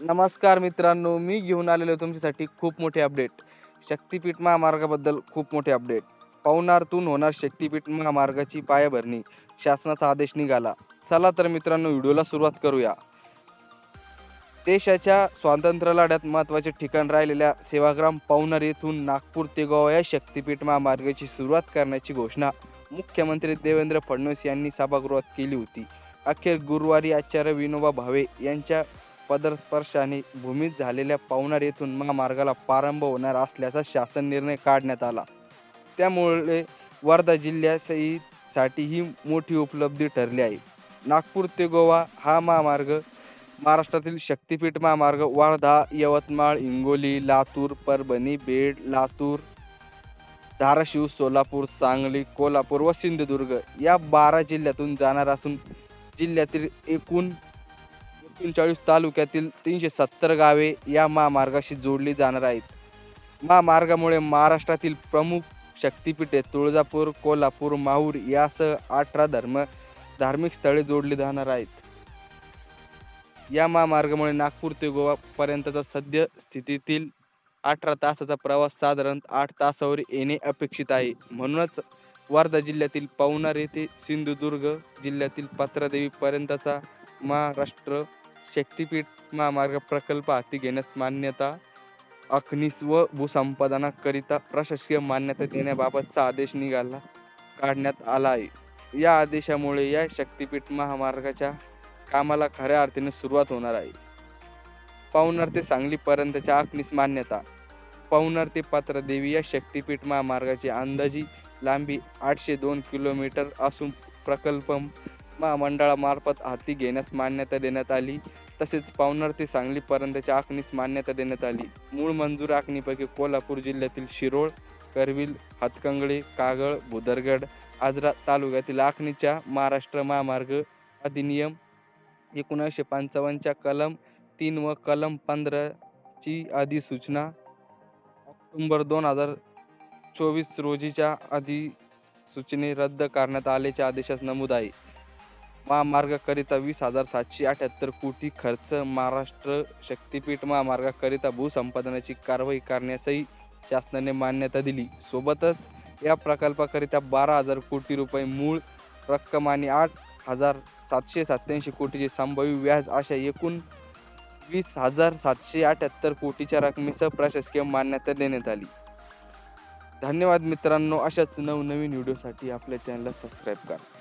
नमस्कार मित्रांनो मी घेऊन आलेलो तुमच्यासाठी खूप मोठे अपडेट शक्तीपीठ महामार्गाबद्दल खूप मोठे अपडेट पवनारतून होणार शक्तीपीठ महामार्गाची पायाभरणी. शासनाचा आदेश निघाला. चला तर मित्रांनो व्हिडिओला सुरुवात करूया. देशाच्या स्वातंत्र्य लढ्यात महत्त्वाचे ठिकाण राहिलेल्या सेवाग्राम पवनार येथून नागपूर ते गोवा या शक्तीपीठ महामार्गाची सुरुवात करण्याची घोषणा मुख्यमंत्री देवेंद्र फडणवीस यांनी सभागृहात केली होती. अखेर गुरुवारी आचार्य विनोबा भावे यांच्या पदस्पर्शाने भूमीत झालेल्या पवनार येथून महामार्गाला प्रारंभ होणार असल्याचा शासन निर्णय काढण्यात आला. त्यामुळे वर्धा जिल्ह्यासाठी ही मोठी उपलब्धी ठरली आहे. नागपूर ते गोवा हा महामार्ग महाराष्ट्रातील शक्तीपीठ महामार्ग वर्धा यवतमाळ हिंगोली लातूर परभणी बीड लातूर धाराशिव सोलापूर सांगली कोल्हापूर व सिंधुदुर्ग या बारा जिल्ह्यातून जाणार असून जिल्ह्यातील एकूण एकोणचाळीस तालुक्यातील तीनशे सत्तर गावे या महामार्गाशी जोडली जाणार आहेत. महामार्गामुळे महाराष्ट्रातील प्रमुख शक्तीपीठे तुळजापूर कोल्हापूर माहूर यासह अठरा धर्म धार्मिक स्थळे जोडली जाणार आहेत. या महामार्गामुळे नागपूर ते गोवा पर्यंतचा सद्य स्थितीतील अठरा तासाचा प्रवास साधारण आठ तासावर येणे अपेक्षित आहे. म्हणूनच वर्धा जिल्ह्यातील पवनार येथे सिंधुदुर्ग जिल्ह्यातील पात्रादेवी पर्यंतचा महाराष्ट्र शक्तीपीठ महामार्ग प्रकल्प हाती घेण्यास मान्यता अखनीस व भूसंपादनाकरिता प्रशासकीय मान्यता देण्याबाबतचा आदेश निघाला काढण्यात आला आहे. या आदेशामुळे या शक्तीपीठ महामार्गाच्या कामाला खऱ्या अर्थाने सुरुवात होणार आहे. पवनार ते सांगली पर्यंतच्या आखनीस मान्यता. पवनार ते पात्रदेवी या शक्तीपीठ महामार्गाची अंदाजी लांबी आठशे दोन किलोमीटर असून प्रकल्प महामंडळामार्फत हाती घेण्यास मान्यता देण्यात आली. तसेच पवनार ते सांगली पर्यंतच्या आखणीस मान्यता देण्यात आली. मूळ मंजूर आखणीपैकी कोल्हापूर जिल्ह्यातील शिरोळ करवील हातकंगळे कागळ भुदरगड आजरा तालुक्यातील आखणीच्या महाराष्ट्र महामार्ग अधिनियम एकोणीसशे पंचावन्नच्या कलम तीन व कलम पंधराची अधिसूचना ऑक्टोबर दोन हजार चोवीस रोजीच्या अधिसूचने रद्द करण्यात आल्याचे आदेशास नमूद आहे. महामार्गाकरिता वीस हजार सातशे अठ्याहत्तर कोटी खर्च महाराष्ट्र शक्तीपीठ महामार्गाकरिता भूसंपादनाची कारवाई करण्यासही शासनाने मान्यता दिली. सोबतच या प्रकल्पाकरिता बारा हजार कोटी रुपये मूळ रक्कम आणि आठ हजार सातशे सत्याऐंशी कोटीचे संभाव्य व्याज अशा एकूण वीस हजार सातशे अठ्याहत्तर कोटीच्या रकमेसह प्रशासकीय मान्यता देण्यात आली. धन्यवाद मित्रांनो अशाच नवनवीन व्हिडिओसाठी आपल्या चॅनलला सबस्क्राईब करा.